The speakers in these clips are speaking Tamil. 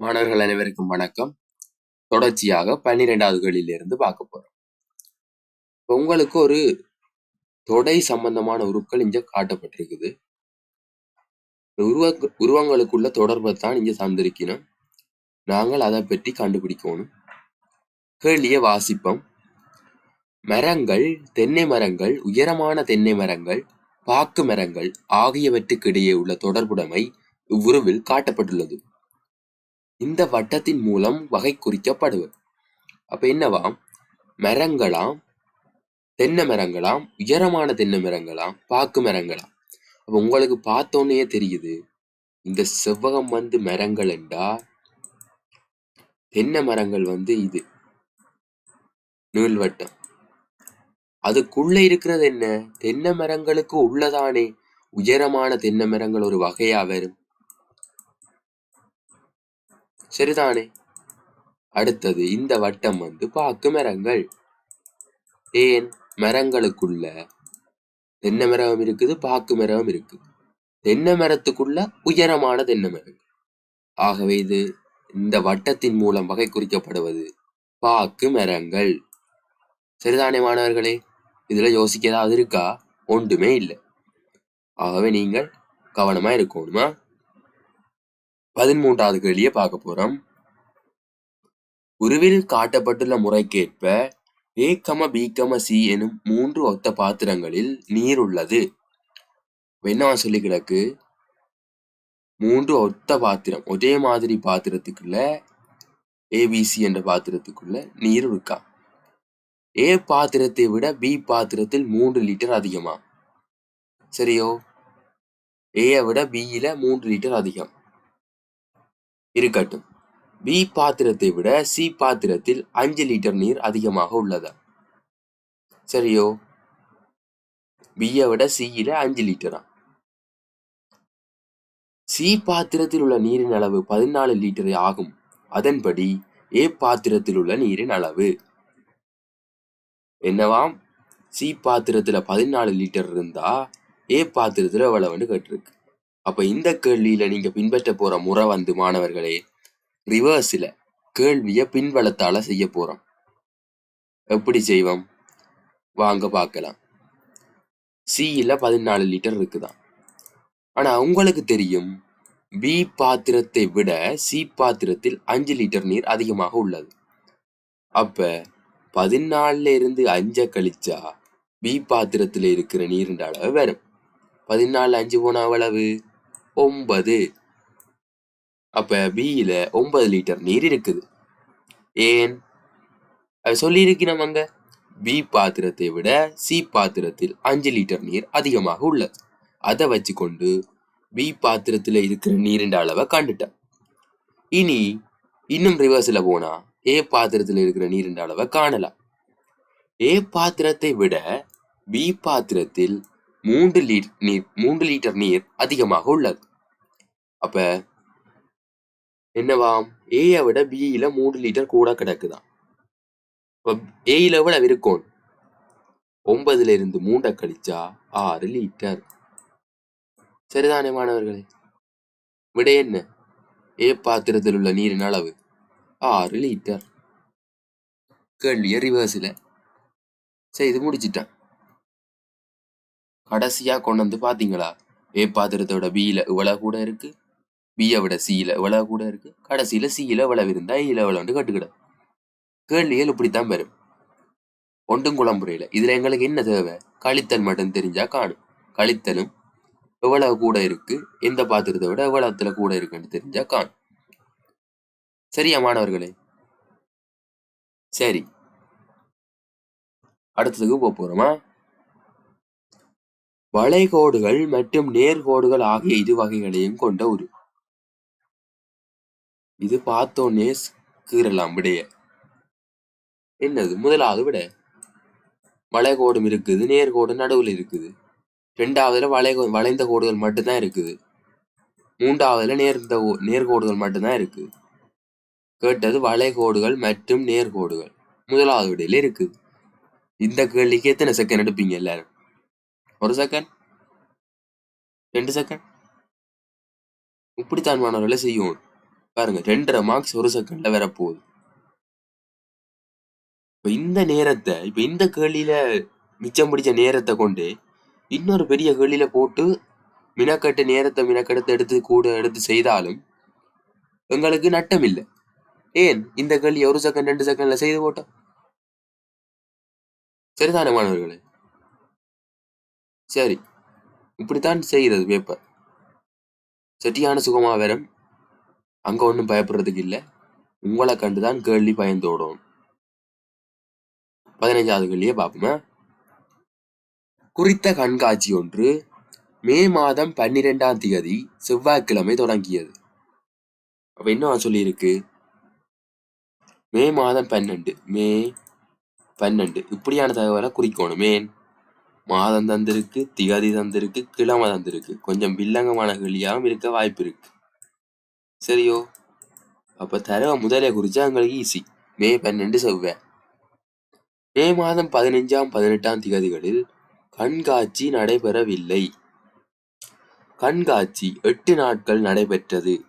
மாணவர்கள் அனைவருக்கும் வணக்கம். தொடர்ச்சியாக பன்னிரெண்டாவது இருந்து பார்க்க போறோம். உங்களுக்கு ஒரு தொடை சம்பந்தமான உருக்கள் இங்க காட்டப்பட்டிருக்குது. உருவ உருவங்களுக்குள்ள தொடர்பை தான் இங்க சந்திருக்கணும் நாங்கள் அதை பற்றி கண்டுபிடிக்கணும். கேள்விய வாசிப்போம். மரங்கள் தென்னை மரங்கள் உயரமான தென்னை மரங்கள் பாக்கு மரங்கள் ஆகியவற்றுக்கிடையே உள்ள தொடர்புடைமை இவ்வுருவில் காட்டப்பட்டுள்ளது. இந்த வட்டத்தின் மூலம் வகை குறிக்கப்படுவது. அப்ப என்னவாம் மரங்களாம் தென்னை மரங்களாம் உயரமான தென்னை மரங்களாம் பாக்கு மரங்களாம். அப்ப உங்களுக்கு பார்த்தோன்னே தெரியுது இந்த செவ்வகம் வந்து மரங்கள் என்றா? தென்னை மரங்கள் வந்து இது நீள்வட்டம் அதுக்குள்ள இருக்கிறது என்ன? தென்னை மரங்களுக்கு உள்ளதானே. உயரமான தென்னை மரங்கள் ஒரு வகையா வரும். சரிதானே? அடுத்தது இந்த வட்டம் வந்து பாக்கு மரங்கள். ஏன்? மரங்களுக்குள்ள தென்னை மரம் இருக்குது பாக்கு மரம் இருக்கு. தென்னை மரத்துக்குள்ள உயரமான தென்னை மரம் ஆகவே இது இந்த வட்டத்தின் மூலம் வகை குறிக்கப்படுவது பாக்கு மரங்கள். சரிதானே மாணவர்களே? இதுல யோசிக்க ஏதாவது இருக்கா? ஒன்றுமே இல்லை. ஆகவே நீங்கள் கவனமா இருக்கணுமா? பதிமூன்றாவது கேள்வியை பார்க்க போறோம். உருவில் காட்டப்பட்டுள்ள முறைக்கேற்ப ஏ கம பி கம சி எனும் மூன்று ஒத்த பாத்திரங்களில் நீர் உள்ளது. என்ன சொல்லி கிடக்கு மூன்று ஒத்த பாத்திரம் ஒரே மாதிரி பாத்திரத்துக்குள்ள ஏபிசி என்ற பாத்திரத்துக்குள்ள நீர் இருக்கா? ஏ பாத்திரத்தை விட பி பாத்திரத்தில் மூன்று லிட்டர் அதிகமா? சரியோ? ஏ விட பியில மூன்று லிட்டர் அதிகம். இருக்கட்டும். பி பாத்திரத்தை விட சி பாத்திரத்தில் அஞ்சு லிட்டர் நீர் அதிகமாக உள்ளதா? சரியோ? பியை விட சியில அஞ்சு லிட்டரா சி பாத்திரத்தில் உள்ள நீரின் அளவு பதினாலு லிட்டர் ஆகும். அதன்படி ஏ பாத்திரத்தில் உள்ள நீரின் அளவு. என்னவாம்? சி பாத்திரத்துல பதினாலு லிட்டர் இருந்தா ஏ பாத்திரத்துல எவ்வளவுன்னு கேட்டிருக்கு. அப்ப இந்த கேள்வியில நீங்க பின்பற்ற போற முறை வந்து மாணவர்களே ரிவர்ஸ்ல கேள்விய பின்வளத்தால செய்ய போறோம். எப்படி செய்வோம்? வாங்க பார்க்கலாம். சியில் பதினாலு லிட்டர் இருக்குதான். ஆனா உங்களுக்கு தெரியும் பி பாத்திரத்தை விட சி பாத்திரத்தில் அஞ்சு லிட்டர் நீர் அதிகமாக உள்ளது. அப்ப பதினாலுல இருந்து அஞ்ச கழிச்சா பி பாத்திரத்தில் இருக்கிற நீரின் அளவு வரும் பதினாலு அஞ்சு போன அவ்வளவு ஒன்பது. அப்ப பியில் ஒன்பது லிட்டர் நீர் இருக்குது. ஏன்? அது சொல்லியிருக்கிறோம் அங்க. பி பாத்திரத்தை விட சி பாத்திரத்தில் அஞ்சு லிட்டர் நீர் அதிகமாக உள்ளது. அதை வச்சுக்கொண்டு பி பாத்திரத்தில் இருக்கிற நீரின் அளவை கண்டுட்டேன் இனி இன்னும் ரிவர்ஸில் போனா ஏ பாத்திரத்தில் இருக்கிற நீரின் அளவை காணலாம். ஏ பாத்திரத்தை விட பி பாத்திரத்தில் மூன்று லீட் நீர் மூன்று லிட்டர் நீர் அதிகமாக உள்ளது. அப்ப என்னவாம் ஏயை விட பியில மூணு லிட்டர் கூட கிடக்குதான் இப்ப ஏயில எவ்வளவு இருக்கும்? ஒன்பதுல இருந்து மூண்டை கழிச்சா ஆறு லிட்டர் சரிதானே மாணவர்களே? விட என்ன? ஏ பாத்திரத்தில் உள்ள நீரின் அளவு ஆறு லிட்டர் கேள்வியை ரிவர்ஸ்ல செய்து முடிச்சிட்டேன். கடைசியா கொண்டு வந்து பாத்தீங்களா ஏ பாத்திரத்தோட பியில இவ்வளவு கூட இருக்கு? பியை விட சியில இவ்வளவு கூட இருக்கு? கடைசியில சியில இவ்வளவு இருந்தா இல இவ்வளவு கட்டுக்கிடும். கேள்விகள் இப்படித்தான் வரும். ஒன்றும் குளம்புறையில இதுல எங்களுக்கு என்ன தேவை? கழித்தல் மட்டும் தெரிஞ்சா காணும். கழித்தலும் எவ்வளவு கூட இருக்கு? எந்த பாத்திரத்தை விட எவ்வளவுல கூட இருக்குன்னு தெரிஞ்சா காணும். சரியா மாணவர்களே? சரி. அடுத்ததுக்கு போக போறோமா? வளைகோடுகள் மற்றும் நேர்கோடுகள் ஆகிய இரு வகைகளையும் கொண்ட ஒரு இது பார்த்தோன்னே கீறலாம் விடைய. என்னது முதலாவது விட? வளைகோடும் இருக்குது நேர்கோடும் நடுவில் இருக்குது. ரெண்டாவதுல வளை வளைந்த கோடுகள் மட்டும்தான் இருக்குது. மூன்றாவதுல நேர்ந்த நேர்கோடுகள் மட்டும்தான் இருக்கு. கேட்டது வளைகோடுகள் மற்றும் நேர்கோடுகள். முதலாவது விடையில இருக்குது இந்த கேள்விக்கு எத்தனை செகண்ட் எடுப்பீங்க எல்லாரும்? ஒரு செகண்ட் ரெண்டு செகண்ட் இப்படித்தான் மாணவர்களை செய்யும் பாருங்க ரெண்டரை மார்க்ஸ் ஒரு செகண்ட்ல வரப்போகுது இப்போ இந்த நேரத்தை இப்போ இந்த கேள்வியில மிச்சம் பிடிச்ச நேரத்தை கொண்டு இன்னொரு பெரிய கேள்வியில போட்டு மினக்கட்டு நேரத்தை மினக்கெடுத்து எடுத்து கூட எடுத்து செய்தாலும் எங்களுக்கு நட்டம் இல்லை ஏன்? இந்த கேள்வி ஒரு செகண்ட் ரெண்டு செகண்ட்ல செய்து போட்டோம். சரிதானே மாணவர்களே? சரி இப்படித்தான் செய்கிறது பேப்பர் செட்டியான சுகமாவரம் அங்க ஒண்ணும் பயப்படுறதுக்கு இல்ல. உங்களை கண்டுதான் கேள்வி பயந்தோடும் பதினைஞ்சாவது கேள்வியே பார்ப்போமே? குறித்த கண்காட்சி ஒன்று மே மாதம் பன்னிரெண்டாம் தேதி செவ்வாய்க்கிழமை தொடங்கியது. அப்ப என்ன சொல்லியிருக்கு? மே மாதம் பன்னெண்டு மே பன்னெண்டு. இப்படியான தகவலை குறிக்கணும். மேன் மாதம் தந்திருக்கு திகதி தந்திருக்கு கிழமை தந்திருக்கு. கொஞ்சம் வில்லங்கமான கேள்வியாகவும் இருக்க வாய்ப்பு இருக்கு. சரியோ? அப்ப தரவை முதலே குறிச்சா எங்களுக்கு ஈஸி மே பன்னெண்டு செவ்வாய் மே மாதம் பதினைஞ்சாம் பதினெட்டாம் திகதிகளில் கண்காட்சி நடைபெறவில்லை. கண்காட்சி எட்டு நாட்கள் நடைபெற்றது.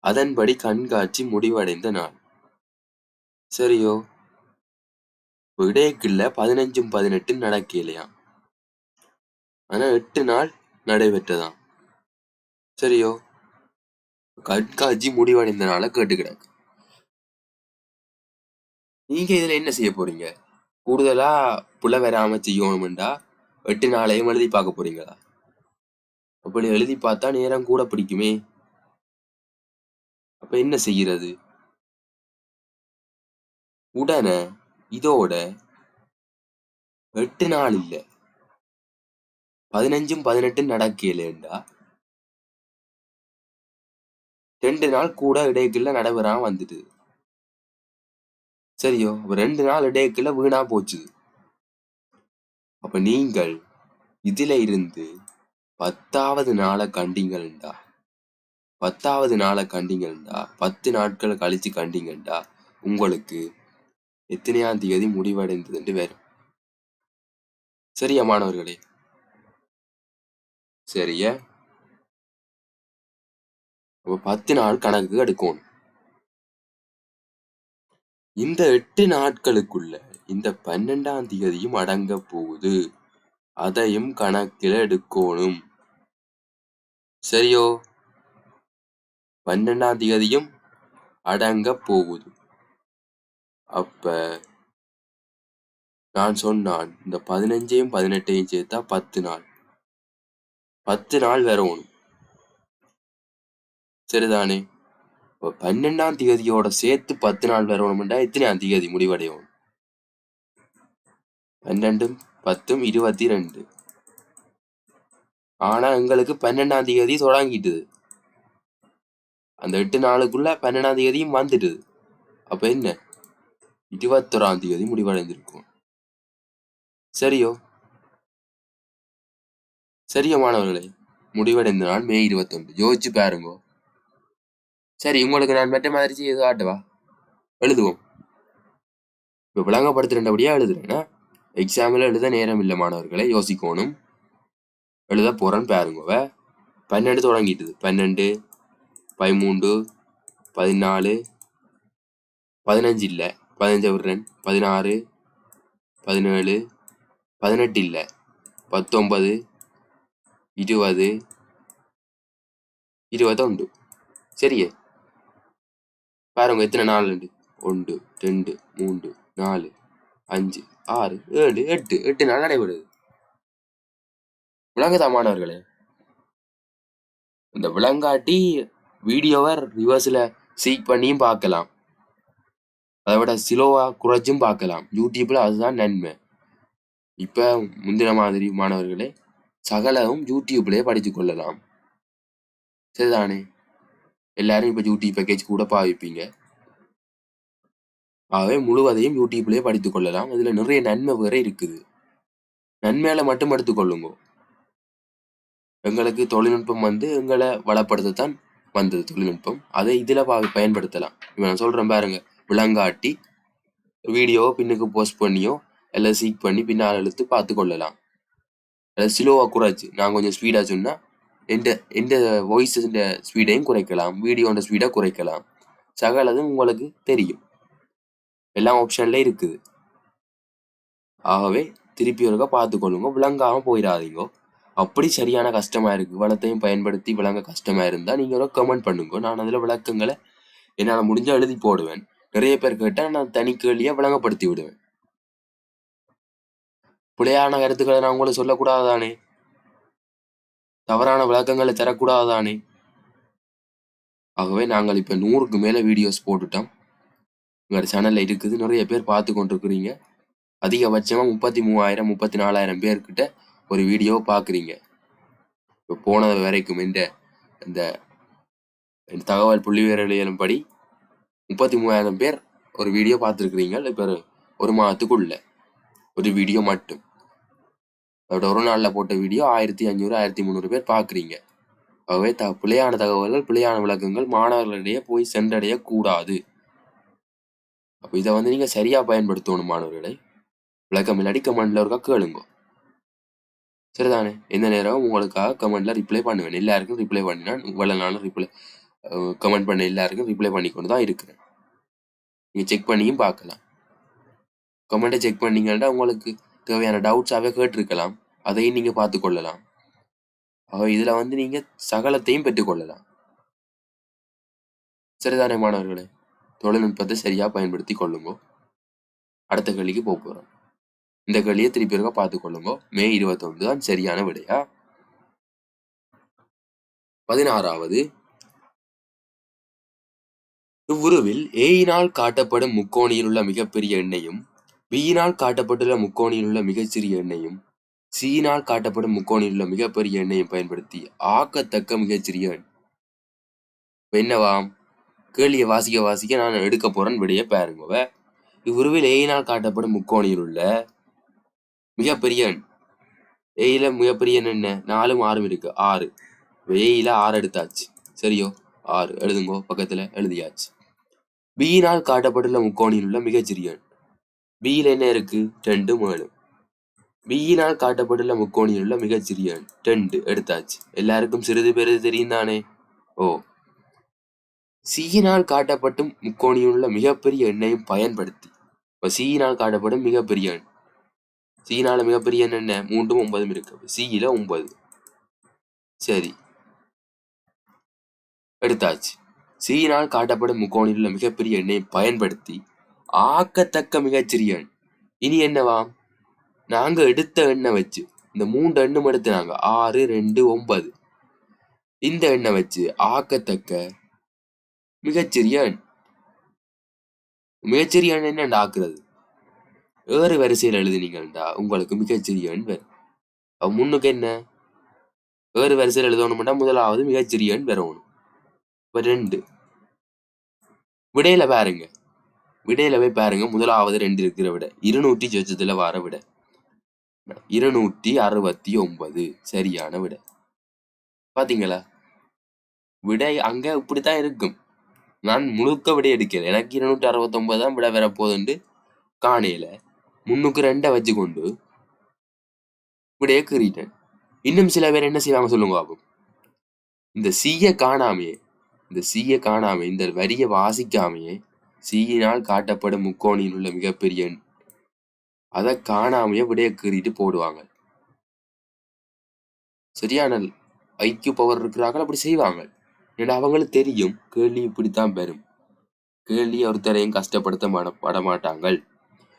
அதன்படி கண்காட்சி முடிவடைந்த நாள். சரியோ? இடையக்குள்ள பதினஞ்சும் பதினெட்டு நடக்கலையாம் ஆனா எட்டு நாள் நடைபெற்றதாம். சரியோ? கட்காட்சி முடிவடைந்தனால கேட்டு கிடக்கு நீங்க இதுல என்ன செய்ய போறீங்க? கூடுதலா புல வராம செய்யணும்டா. எட்டு நாளையும் எழுதி பார்க்க போறீங்களா? அப்படி எழுதி பார்த்தா நேரம் கூட பிடிக்குமே. அப்ப என்ன செய்கிறது உடனே இதோட எட்டு நாள் இல்ல. பதினஞ்சும் பதினெட்டும் நடக்கலைண்டா ரெண்டு நாள் கூட இடைக்குள்ள நடைபெறாம வந்துட்டு. சரியோ? ரெண்டு நாள் இடைக்குள்ள வீணா போச்சு. அப்ப நீங்கள் இதுல இருந்து பத்தாவது நாளை கண்டீங்கள்டா. பத்தாவது நாளை கண்டீங்கள்டா. பத்து நாட்கள் கழிச்சு கண்டீங்கள்டா. உங்களுக்கு எத்தனையாம் தேதி முடிவடைந்ததுன்ட்டு வரும் சரியா மாணவர்களே? சரியா. அப்ப பத்து நாள் கணக்கு எடுக்கணும். இந்த எட்டு நாட்களுக்குள்ள இந்த பன்னெண்டாம் தேதியும் அடங்க போகுது. அதையும் கணக்கில் எடுக்கணும். சரியோ? பன்னெண்டாம் தேதியும் அடங்க போகுது. அப்ப நான் சொன்னான் இந்த பதினஞ்சையும் பதினெட்டையும் சேர்த்தா பத்து நாள். பத்து நாள் வரணும் சரிதானே? இப்போ பன்னெண்டாம் தேதியோட சேர்த்து பத்து நாள் வரணும்டா எத்தனையாம் தேதி முடிவடையும்? பன்னெண்டும் பத்தும் இருபத்தி ரெண்டு ஆனா எங்களுக்கு பன்னெண்டாம் தேதி தொடங்கிட்டுது. அந்த எட்டு நாளுக்குள்ள பன்னெண்டாம் தேதியும் வந்துட்டுது. அப்ப என்ன? இருபத்தொராம் தேதி முடிவடைந்திருக்கும். சரியோ? சரியோ மாணவர்களே முடிவடைந்த நாள் மே இருபத்தொன்று. யோசிச்சு பாருங்கோ. சரி உங்களுக்கு நான் மற்ற மாதிரி செய்து காட்டுவா எழுதுவோம். இப்போ விளங்கப்படுத்துறபடியா எழுதுறேன்னா எக்ஸாமில் எழுத நேரம் இல்லை மாணவர்களை யோசிக்கணும். எழுத போகிறேன்னு பாருங்க பன்னெண்டு தொடங்கிட்டுது. பன்னெண்டு பதிமூன்று பதினாலு பதினஞ்சு இல்லை. பதினஞ்சு விடுறேன். பதினாறு பதினேழு பதினெட்டு இல்லை. பத்தொன்பது இருபது இருபத்தொண்டு சரியே? பாருங்க எத்தனை நாள் உண்டு ஒன்று ரெண்டு மூன்று நாலு அஞ்சு ஆறு ஏழு எட்டு எட்டு நாள் நடைபெறுது. விளங்குதா மாணவர்களே இந்த விளங்காட்டி வீடியோவை ரிவர்ஸில் சீக் பண்ணியும் பார்க்கலாம். அதை விட சிலோவாக குறைச்சும் பார்க்கலாம். யூடியூப்பில் அதுதான் நன்மை. இப்போ முந்தின மாதிரி மாணவர்களே சகலவும் யூடியூப்லேயே படித்து கொள்ளலாம். சரிதானே? எல்லாரும் இப்போ யூடியூப் பேக்கேஜ் கூட பாவிப்பீங்க ஆகவே முழுவதையும் யூடியூப்லேயே படித்துக் கொள்ளலாம். அதில் நிறைய நன்மை வேற இருக்குது. நன்மையில மட்டும் எடுத்துக்கொள்ளுங்க எங்களுக்கு தொழில்நுட்பம் வந்து எங்களை வளப்படுத்தத்தான் வந்தது தொழில்நுட்பம். அதை இதில் பயன்படுத்தலாம். இப்போ நான் சொல்கிறேன் பாருங்க. விலங்காட்டி வீடியோவை பின்னுக்கு போஸ்ட் பண்ணியோ எல்லாம் சீக் பண்ணி பின்னால் இழுத்து பார்த்து கொள்ளலாம். அது ஸ்லோவாக குறைச்சு நான் கொஞ்சம் ஸ்பீடாக சொன்னால் எந்த எந்த வாய்ஸின் ஸ்பீடையும் குறைக்கலாம் வீடியோட ஸ்பீடை குறைக்கலாம். சகலதும் உங்களுக்கு தெரியும். எல்லா ஆப்ஷன்ல இருக்குது. ஆகவே திருப்பி ஒருக்க பார்த்துக்கொள்ளுங்க. விளங்காமல் போயிடாதீங்க. அப்படி சரியான கஷ்டமாக இருக்குது வளத்தையும் பயன்படுத்தி விளங்க கஷ்டமா இருந்தால் நீங்கள் ஒரு கமெண்ட் பண்ணுங்க. நான் அதில் விளக்கங்களை என்னால் முடிஞ்சால் எழுதி போடுவேன். நிறைய பேர் கேட்டால் நான் தனி கேள்வியாக விளங்கப்படுத்தி விடுவேன். பிழையான கருத்துக்களை நான் உங்களை சொல்லக்கூடாதானே? தவறான விளக்கங்களை தரக்கூடாதானே? ஆகவே நாங்கள் இப்போ நூறுக்கு மேலே வீடியோஸ் போட்டுட்டோம். உங்களோட சேனலில் இருக்குது. நிறைய பேர் பார்த்து கொண்டிருக்கிறீங்க. அதிகபட்சமாக முப்பத்தி மூவாயிரம் முப்பத்தி நாலாயிரம் பேர்கிட்ட ஒரு வீடியோ பார்க்குறீங்க. இப்போ போனது வரைக்கும் இந்த இந்த தகவல் புள்ளி படி முப்பத்தி மூவாயிரம் பேர் ஒரு வீடியோ பார்த்துருக்குறீங்க. இப்போ ஒரு- ஒரு மாதத்துக்குள்ள. ஒரு வீடியோ மட்டும். அதோட ஒரு நாளில் போட்ட வீடியோ ஆயிரத்தி அஞ்சூறு ஆயிரத்தி முந்நூறு பேர் பார்க்குறீங்க ஆகவே த பிழையான தகவல்கள் பிழையான விளக்கங்கள் மாணவர்களிடையே போய் சென்றடைய கூடாது அப்போ இதை வந்து நீங்கள் சரியாக பயன்படுத்தணும் மாணவர்களை. விளக்கம் இல்லாட்டி கமெண்ட்ல ஒருக்கா கேளுங்க. சரிதானே? எந்த நேரம் உங்களுக்காக கமெண்ட்ல ரிப்ளை பண்ணுவேன். எல்லாருக்கும் ரிப்ளை பண்ணினா இவ்வளவு நாளும் ரிப்ளை கமெண்ட் பண்ண எல்லாருக்கும் ரிப்ளை பண்ணி கொண்டு தான் இருக்கிறேன். நீங்கள் செக் பண்ணியும் பார்க்கலாம். கமெண்ட்டை செக் பண்ணீங்கன்னா உங்களுக்கு தேவையான டவுட்ஸாவே கேட்டிருக்கலாம். அதையும் நீங்க பார்த்து கொள்ளலாம். ஆக இதுல வந்து நீங்க சகலத்தையும் பெற்றுக்கொள்ளலாம் சரிதானே மாணவர்களே? தொழில்நுட்பத்தை சரியா பயன்படுத்தி கொள்ளுங்க. அடுத்த கேள்விக்கு போக போகிறோம் இந்த கேள்வியை திருப்பி இருக்க பார்த்து கொள்ளுங்க. மே இருபத்தொன்று தான் சரியான விடையா? பதினாறாவது. இவ்வுருவில் ஏயினால் காட்டப்படும் முக்கோணியில் உள்ள மிகப்பெரிய எண்ணையும் பியினால் காட்டப்பட்டுள்ள முக்கோணியில் உள்ள மிகச்சிறிய எண்ணையும் சீனால் காட்டப்படும் முக்கோணியில் உள்ள மிகப்பெரிய எண்ணையும் பயன்படுத்தி ஆக்கத்தக்க மிகச்சிறிய எண். என்னவாம் கேள்வியை வாசிக்க வாசிக்க நான் எடுக்க போறேன் விடைய பாருங்க. இவ்வுருவில் ஏயினால் காட்டப்படும் முக்கோணியில் உள்ள மிகப்பெரிய எண். ஏயில மிகப்பெரிய எண் என்ன? நாலும் ஆறும் இருக்கு. ஆறு. ஏயில ஆறு எடுத்தாச்சு. சரியோ? ஆறு. எழுதுங்கோ பக்கத்துல எழுதியாச்சு. பியினால் காட்டப்பட்டுள்ள முக்கோணியில் உள்ள மிகச்சிறிய எண். பியில் என்ன இருக்கு? ரெண்டு ஏழு பியினால் காட்டப்பட்டுள்ள முக்கோணியில் உள்ள மிகச்சிறிய எண் ரெண்டு எடுத்தாச்சு. எல்லாருக்கும் சிறிது பெரிது தெரியும் தானே? ஓ. சியினால் காட்டப்பட்டும் முக்கோணியில் உள்ள மிகப்பெரிய எண்ணையும் பயன்படுத்தி. இப்போ சியினால் காட்டப்படும் மிகப்பெரிய எண். சீனால மிகப்பெரிய எண் என்ன? மூன்றும் ஒன்பதும் இருக்கு. சியில ஒன்பது. சரி. எடுத்தாச்சு. சீயினால் காட்டப்படும் முக்கோணில் உள்ள மிகப்பெரிய எண்ணை பயன்படுத்தி ஆக்கத்தக்க மிகச்சிறியன் இனி என்னவாம் நாங்க எடுத்த எண்ணை வச்சு இந்த மூன்று எண்ணும் எடுத்து நாங்க ஆறு ரெண்டு ஒன்பது. இந்த எண்ணை வச்சு ஆக்கத்தக்க மிகச்சிறிய எண் மிகச்சிறிய எண் என்ன ஆக்குறது? ஏறு வரிசையில் எழுதினீங்கண்டா உங்களுக்கு மிகச்சிறிய எண் வரும் முன்னுக்கு என்ன? வேறு வரிசையில் எழுதணும்னா முதலாவது மிகச்சிறிய எண் வரணும் இப்போ ரெண்டு. விடையில பாருங்க. விடையில போய் பாருங்க. முதலாவது ரெண்டு இருக்கிற விட. இருநூற்றி சொச்சத்துல வர விட. இருநூற்றி அறுபத்தி ஒன்பது. சரியான விட. பாத்தீங்களா? விடை அங்க இப்படித்தான் இருக்கும். நான் முழுக்க விடை எடுக்கல. எனக்கு இருநூற்றி அறுபத்தி ஒன்பது தான் விட வரப்போகுதுண்டு காணையில. முன்னுக்கு ரெண்டை வச்சுக்கொண்டு விடைய கீறிட்டேன். இன்னும் சில பேர் என்ன செய்வாங்க சொல்லுங்க பாப்போம் இந்த சீய காணாமையே இந்த சீய காணாமையே இந்த வரியை வாசிக்காமையே சீயினால் காட்டப்படும் முக்கோணியில் உள்ள மிகப்பெரிய எண். அதை காணாமையே விடைய கீறிட்டு போடுவாங்க. சரியான ஐக்கிய பவர் இருக்கிறார்கள் அப்படி செய்வாங்க. ஏன்னா அவங்களுக்கு தெரியும் கேள்வி இப்படித்தான் பெறும் கேள்வி ஒருத்தரையும் கஷ்டப்படுத்த மாட பட மாட்டாங்க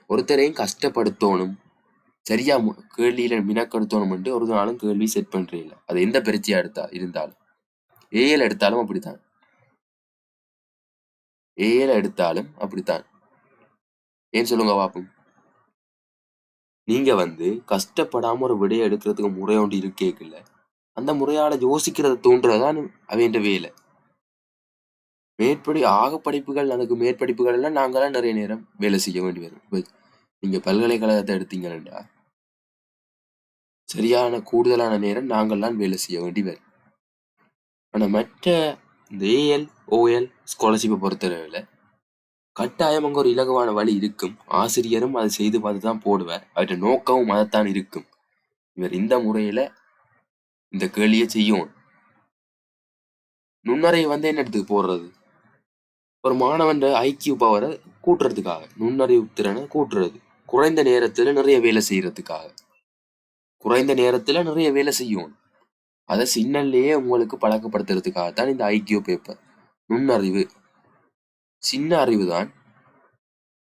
ஒருத்தரையும் கஷ்டப்படுத்தணும் சரியா கேள்வியில மினக்கெடுத்தணும் ஒரு நாளும் கேள்வி செட் பண்றீங்க அது எந்த பிரச்சனையா எடுத்தா இருந்தாலும். ஏஎல் எடுத்தாலும் அப்படித்தான். ஏல எடுத்தாலும் அப்படித்தான். ஏன் சொல்லுங்க பாப்போம்? நீங்க வந்து கஷ்டப்படாம ஒரு விடையை எடுக்கிறதுக்கு முறை ஒன்று இருக்கேக்குல்ல. அந்த முறையால யோசிக்கிறத தூண்டுறதுதான் அவன் வேலை. மேற்படி ஆக படிப்புகள் அதுக்கு மேற்படிப்புகள் எல்லாம் நாங்களாம் நிறைய நேரம் வேலை செய்ய வேண்டி வரும். நீங்க பல்கலைக்கழகத்தை எடுத்தீங்கன்னா சரியான கூடுதலான நேரம் நாங்கள்லாம் வேலை செய்ய வேண்டி வரும். ஆனா மற்ற இந்த ஏஎல் ஓஎல் ஸ்காலர்ஷிப்பை பொறுத்தளவில் கட்டாயம் அங்கே ஒரு இலகுவான வழி இருக்கும். ஆசிரியரும் அதை செய்து பார்த்து தான் போடுவார். அவற்றை நோக்கமும் அதைத்தான் இருக்கும். இவர் இந்த முறையில இந்த கேள்வியை செய்யும். நுண்ணறை வந்து என்ன இடத்துக்கு போடுறது? ஒரு மாணவன் ஐக்கியூ பவரை கூட்டுறதுக்காக நுண்ணறிவு திறனை கூட்டுறது. குறைந்த நேரத்துல நிறைய வேலை செய்யறதுக்காக. குறைந்த நேரத்துல நிறைய வேலை செய்யும். அதை சின்னல்லையே உங்களுக்கு பழக்கப்படுத்துறதுக்காக தான் இந்த ஐக்கியூ பேப்பர் நுண்ணறிவு. சின்ன அறிவு தான்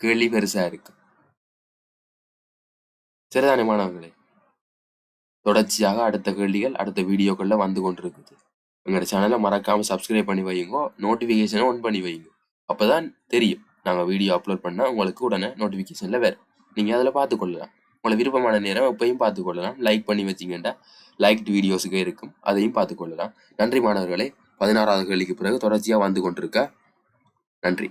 கேள்வி பெருசா இருக்கு. சரிதானே மாணவர்களே? தொடர்ச்சியாக அடுத்த கேள்விகள் அடுத்த வீடியோக்கள்ல வந்து கொண்டிருக்குது. எங்களோட சேனலை மறக்காம சப்ஸ்கிரைப் பண்ணி வையுங்க நோட்டிஃபிகேஷனை ஆன் பண்ணி வையுங்க. அப்பதான் தெரியும். நாங்க வீடியோ அப்லோட் பண்ணா உங்களுக்கு உடனே நோட்டிஃபிகேஷனில் வேறு நீங்க அதில் பார்த்துக்கொள்ளலாம் உங்களை விருப்பமான நேரம் எப்பயும் பார்த்துக்கொள்ளலாம் லைக் பண்ணி வச்சிங்கன்னா லைக்ட் வீடியோஸுக்கே இருக்கும். அதையும் பார்த்துக்கொள்ளலாம் நன்றி மாணவர்களே. பதினாறாவது கேள்விக்கு பிறகு தொடர்ச்சியாக வந்து கொண்டிருக்க. நன்றி.